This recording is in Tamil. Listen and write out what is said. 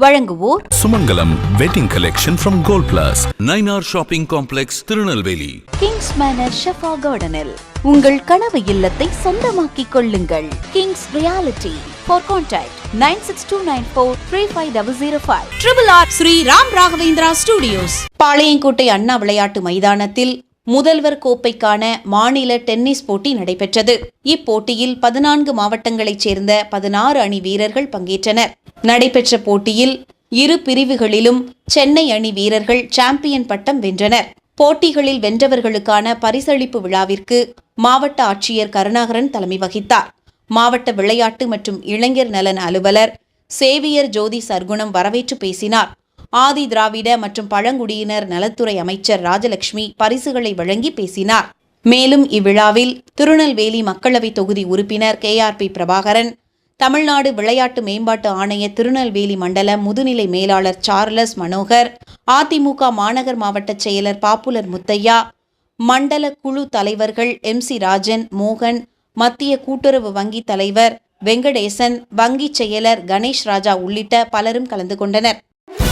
வழங்குவோர் Sumangalam wedding collection from Gold Plus. Nainar shopping complex Tirunelveli Kings Manor Shefa கார்டனில் உங்கள் கனவு இல்லத்தை சொந்தமாக்கிக் கொள்ளுங்கள். Kings realty for contact nine six two nine four three five double zero five triple R Sri Ram Raghavendra studios Palayamkottai Anna விளையாட்டு மைதானத்தில் முதல்வர் கோப்பைக்கான மாநில டென்னிஸ் போட்டி நடைபெற்றது. இப்போட்டியில் பதினான்கு மாவட்டங்களைச் சேர்ந்த பதினாறு அணி வீரர்கள் பங்கேற்றனர். நடைபெற்ற போட்டியில் இரு பிரிவுகளிலும் சென்னை அணி வீரர்கள் சாம்பியன் பட்டம் வென்றனர். போட்டிகளில் வென்றவர்களுக்கான பரிசளிப்பு விழாவிற்கு மாவட்ட ஆட்சியர் கருணாகரன் தலைமை வகித்தார். மாவட்ட விளையாட்டு மற்றும் இளைஞர் நலன் அலுவலர் சேவியர் ஜோதி சர்க்குணம் வரவேற்று பேசினார். ஆதி திராவிட மற்றும் பழங்குடியினர் நலத்துறை அமைச்சர் ராஜலட்சுமி பரிசுகளை வழங்கி பேசினார். மேலும் இவ்விழாவில் திருநெல்வேலி மக்களவை தொகுதி உறுப்பினர் K. R. P. Prabhakaran Tamil Nadu விளையாட்டு மேம்பாட்டு ஆணைய திருநெல்வேலி மண்டல முதுநிலை மேலாளர் சார்லஸ் மனோகர் அதிமுக மாநகர் மாவட்ட செயலர் பாப்புலர் முத்தையா மண்டல குழு தலைவர்கள் எம். சி. ராஜன் மோகன் மத்திய கூட்டுறவு வங்கி தலைவர் வெங்கடேசன் வங்கி செயலர் கணேஷ் ராஜா உள்ளிட்ட பலரும் கலந்து கொண்டனர்.